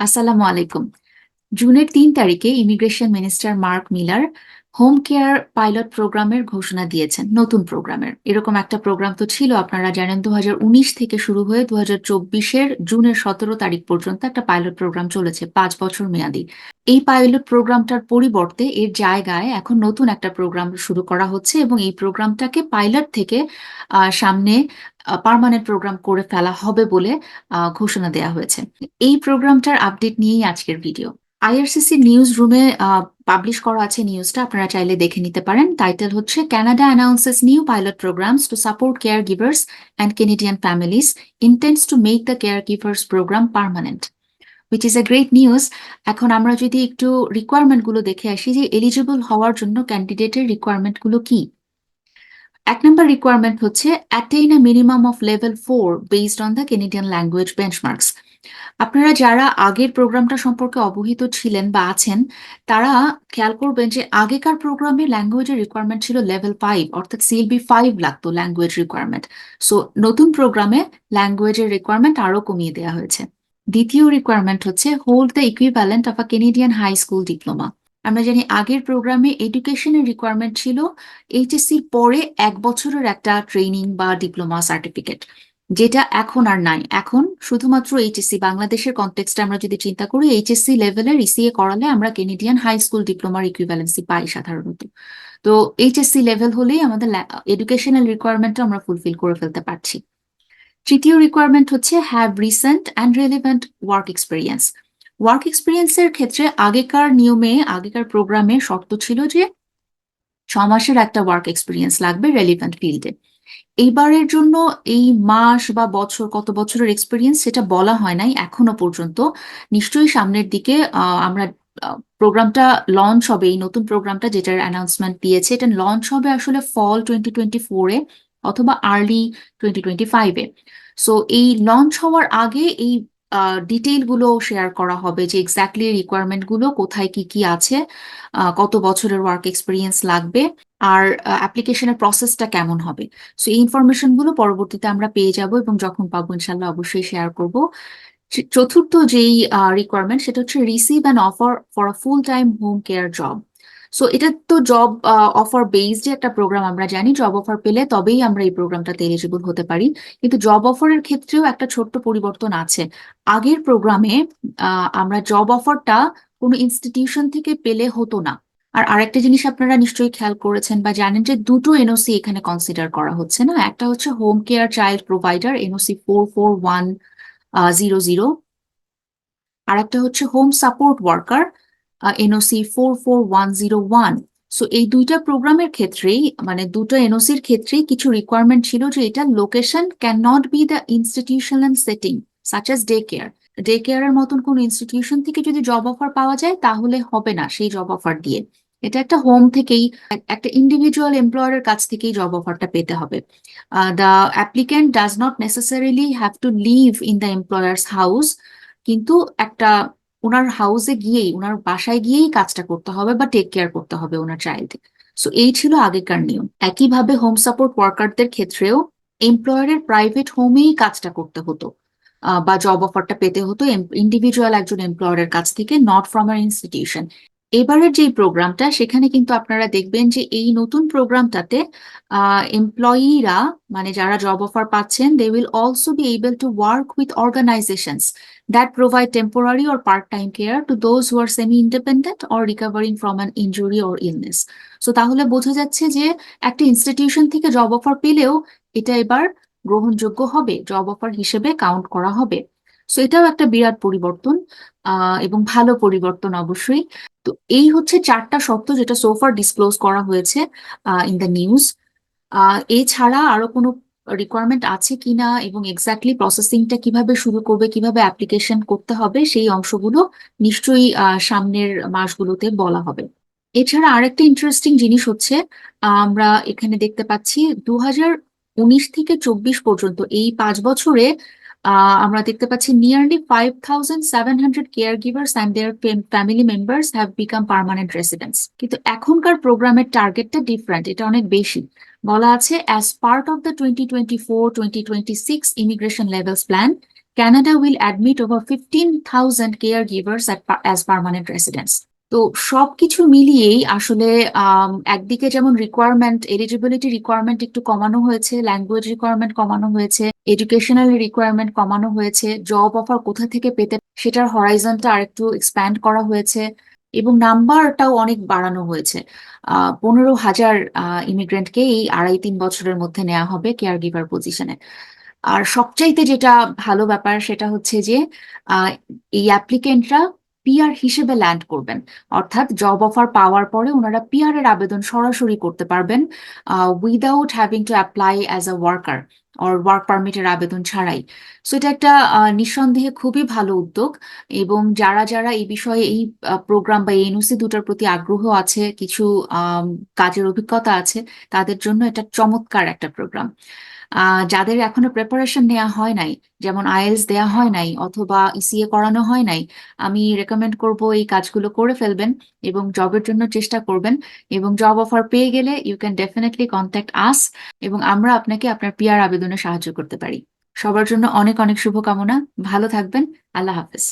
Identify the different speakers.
Speaker 1: আসসালামু আলাইকুম। জুনের তিন তারিখে immigration minister Mark Miller home care pilot প্রোগ্রামের ঘোষণা দিয়েছেন, নতুন প্রোগ্রামের এরকম একটা প্রোগ্রাম তো ছিল, আপনারা জানেন, দুহাজার উনিশ থেকে শুরু হয়ে দু হাজার চব্বিশের জুনের সতেরো তারিখ পর্যন্ত একটা পাইলট প্রোগ্রাম চলেছে, পাঁচ বছর মেয়াদি। এই পাইলট প্রোগ্রামটার পরিবর্তে এর জায়গায় এখন নতুন একটা প্রোগ্রাম শুরু করা হচ্ছে এবং এই প্রোগ্রামটাকে পাইলট থেকে সামনে পার্মানেন্ট প্রোগ্রাম করে ফেলা হবে বলে ঘোষণা দেওয়া হয়েছে। এই প্রোগ্রামটার আপডেট নিয়েই আজকের ভিডিও আইআরসিসি নিউজ রুমে পাবলিশ করা আছে নিউজটা আপনারা চাইলে দেখে নিতে পারেন। টাইটেল হচ্ছে Canada announces new pilot programmes to support caregivers and Canadian families intends to make the caregivers programme permanent which is a great news এখন আমরা যদি একটু রিকোয়ারমেন্টগুলো দেখে আসি যে এলিজিবল হওয়ার জন্য ক্যান্ডিডেটের রিকোয়ারমেন্টগুলো কি? এক নম্বর রিকোয়ারমেন্ট হচ্ছে attain a minimum of level four based on the Canadian language benchmarks আপনারা যারা আগের প্রোগ্রামটা সম্পর্কে অবহিত ছিলেন বা আছেন, তারা খেয়াল করবেন যে আগেকার প্রোগ্রামে ল্যাঙ্গুয়েজের রিকোয়ারমেন্ট ছিল লেভেল ফাইভ অর্থাৎ সিএলবি ফাইভ লাগতো ল্যাঙ্গুয়েজ রিকোয়ারমেন্ট সো নতুন প্রোগ্রামে ল্যাঙ্গুয়েজের রিকোয়ারমেন্ট আরও কমিয়ে দেওয়া হয়েছে। দ্বিতীয় রিকোয়ারমেন্ট হচ্ছে hold the equivalent of a Canadian high school diploma আমরা জানি আগের প্রোগ্রামে এডুকেশনের রিকোয়ারমেন্ট ছিল এইচএসসির পরে এক বছরের একটা ট্রেনিং বা ডিপ্লোমা সার্টিফিকেট যেটা এখন আর নাই। এখন শুধুমাত্র এইচএসসি বাংলাদেশের কনটেক্সটে আমরা যদি চিন্তা করি এইচএসসি লেভেলের ইসিএ করালে আমরা কেনেডিয়ান হাই স্কুল ডিপ্লোমার ইকুইভ্যালেন্সি পাই সাধারণত। তো এইচএসসি লেভেল হলেই আমাদের এডুকেশনাল রিকোয়ারমেন্টটা আমরা ফুলফিল করে ফেলতে পারছি। তৃতীয় রিকোয়ারমেন্ট হচ্ছে have recent and relevant work experience work এক্সপিরিয়েন্সের ক্ষেত্রে আগেকার নিয়মে, আগেকার প্রোগ্রামে শর্ত ছিল যে ছ মাসের একটা ওয়ার্ক এক্সপিরিয়েন্স লাগবে রেলিভেন্ট ফিল্ডে। এইবারের জন্য এই মাস বা বছর, কত বছরের এক্সপিরিয়েন্স সেটা বলা হয় নাই এখনও পর্যন্ত। নিশ্চয়ই সামনের দিকে আমরা প্রোগ্রামটা লঞ্চ হবে, এই নতুন প্রোগ্রামটা যেটার অ্যানাউন্সমেন্ট দিয়েছে, এটা লঞ্চ হবে আসলে ফল টোয়েন্টি টোয়েন্টি ফোরে অথবা আর্লি টোয়েন্টি টোয়েন্টি ফাইভে সো এই লঞ্চ হওয়ার আগে এই ডিটেইলগুলো শেয়ার করা হবে যে এক্স্যাক্টলি রিকোয়ারমেন্টগুলো কোথায় কি কি আছে কত বছরের ওয়ার্ক এক্সপিরিয়েন্স লাগবে, আর অ্যাপ্লিকেশনের প্রসেসটা কেমন হবে। সো এই ইনফরমেশনগুলো পরবর্তীতে আমরা পেয়ে যাব এবং যখন পাবো ইনশাল্লাহ অবশ্যই শেয়ার করব। চতুর্থ যেই রিকোয়ারমেন্ট সেটা হচ্ছে receive an offer for a full time home care job so এটা তো জব অফার বেসড একটা প্রোগ্রাম আমরা জানি। জব অফার পেলে তবেই আমরা এই প্রোগ্রামটাতে এলিজিবল হতে পারি। কিন্তু জব অফারের ক্ষেত্রেও একটা ছোট্ট পরিবর্তন আছে। আগের প্রোগ্রামে আমরা জব অফারটা কোনো ইনস্টিটিউশন থেকে পেলে হতো না। আর আরেকটা জিনিস আপনারা নিশ্চয়ই খেয়াল করেছেন বা জানেন যে দুটো এনওসি এখানে কনসিডার করা হচ্ছে না। একটা হচ্ছে home care child provider NOC four four one zero zero আর একটা হচ্ছে home support worker NOC four four one zero one so এই দুইটা প্রোগ্রামের ক্ষেত্রেই মানে দুটো এনওসির ক্ষেত্রেই কিছু রিকোয়ারমেন্ট ছিল যে এটা location cannot be the institutional setting such as day care day কেয়ারের মতন কোন ইনস্টিটিউশন থেকে যদি জব অফার পাওয়া যায়, তাহলে হবে না সেই জব অফার দিয়ে। এটা একটা হোম থেকেই, একটা ইন্ডিভিজুয়াল এমপ্লয়ারের কাছ থেকেই জব অফারটা পেতে হবে। The applicant does not necessarily have to live in the employer's house কিন্তু একটা ওনার হাউসে গিয়েই, ওনার বাসায় গিয়েই কাজটা করতে হবে বা টেক কেয়ার করতে হবে ওনার চাইল্ড সো এই ছিল আগেকার নিয়ম। একইভাবে হোম সাপোর্ট ওয়ার্কারদের ক্ষেত্রেও এমপ্লয়ারের প্রাইভেট হোমেই কাজটা করতে হতো বা জব অফারটা পেতে হতো ইন্ডিভিজুয়াল একজন এমপ্লয়ারের কাছ থেকে নট ফ্রম আর ইনস্টিটিউশন এবারের যে প্রোগ্রামটা, সেখানে কিন্তু আপনারা দেখবেন যে এই নতুন প্রোগ্রামটাতে এমপ্লয়িরা মানে যারা জব অফার পাচ্ছেন they will also be able to work with organisations that provide temporary or part-time care to those who are semi-independent or recovering from an injury or illness. So, তাহলে বোঝা যাচ্ছে যে একটা ইনস্টিটিউশন থেকে job offer পেলেও এটা এবার গ্রহণযোগ্য হবে জব অফার হিসেবে কাউন্ট করা হবে সো এটাও একটা বিরাট পরিবর্তন এবং ভালো পরিবর্তন অবশ্যই তো এই হচ্ছে চারটা শর্ত যেটা সোফার ডিসক্লোজ করা হয়েছে ইন দ্য নিউজ এছাড়া আরও কোনো রিকোয়ারমেন্ট আছে কিনা এবং এক্স্যাক্টলি প্রসেসিংটা কীভাবে শুরু করবে, কীভাবে অ্যাপ্লিকেশন করতে হবে, সেই অংশগুলো নিশ্চয়ই সামনের মাসগুলোতে বলা হবে। এছাড়া আরেকটা ইন্টারেস্টিং জিনিস হচ্ছে, আমরা এখানে দেখতে পাচ্ছি দু উনিশ থেকে চব্বিশ পর্যন্ত এই পাঁচ বছরে আমরা দেখতে পাচ্ছি nearly five thousand seven hundred caregivers and their family members have become permanent residents কিন্তু এখনকার প্রোগ্রামের টার্গেটটা ডিফারেন্ট এটা অনেক বেশি বলা আছে as part of the twenty twenty four twenty twenty six immigration levels plan Canada will admit over 15,000 caregivers pa- as permanent residents. তো সবকিছু মিলিয়েই আসলে একদিকে যেমন রিকোয়ারমেন্ট এলিজিবিলিটি রিকোয়ারমেন্ট একটু কমানো হয়েছে ল্যাঙ্গুয়েজ রিকোয়ারমেন্ট কমানো হয়েছে এডুকেশনাল রিকোয়ারমেন্ট কমানো হয়েছে জব অফার কোথা থেকে পেতে সেটার হরাইজনটা আরেকটু এক্সপ্যান্ড করা হয়েছে এবং নাম্বারটাও অনেক বাড়ানো হয়েছে। পনেরো হাজার ইমিগ্রেন্টকে এই আড়াই তিন বছরের মধ্যে নেওয়া হবে কেয়ার গিভার পজিশনে আর সবচাইতে যেটা ভালো ব্যাপার সেটা হচ্ছে যে এই অ্যাপ্লিকেন্টরা পিআর হিসেবে ল্যান্ড করবেন। অর্থাৎ জব অফার পাওয়ার পরে ওনারা পিআর এর আবেদন সরাসরি করতে পারবেন without having to apply as a worker or work পারমিটের আবেদন ছাড়াই। সো এটা একটা নিঃসন্দেহে খুবই ভালো উদ্যোগ এবং যারা যারা এই বিষয়ে এই প্রোগ্রাম বা এনওসি দুটার প্রতি আগ্রহ আছে, কিছু কাজের অভিজ্ঞতা আছে, তাদের জন্য এটা চমৎকার একটা প্রোগ্রাম যাদের এখনও প্রিপারেশন নেওয়া হয় নাই, যেমন আইএলস দেয়া হয় নাই অথবা ইসিএ করানো হয় নাই, আমি রেকমেন্ড করব এই কাজগুলো করে ফেলবেন এবং জবের জন্য চেষ্টা করবেন এবং জব অফার পেয়ে গেলে you can definitely contact us এবং আমরা আপনাকে আপনার পিআর আবেদনে সাহায্য করতে পারি। সবার জন্য অনেক অনেক শুভকামনা। ভালো থাকবেন। আল্লাহ হাফেজ।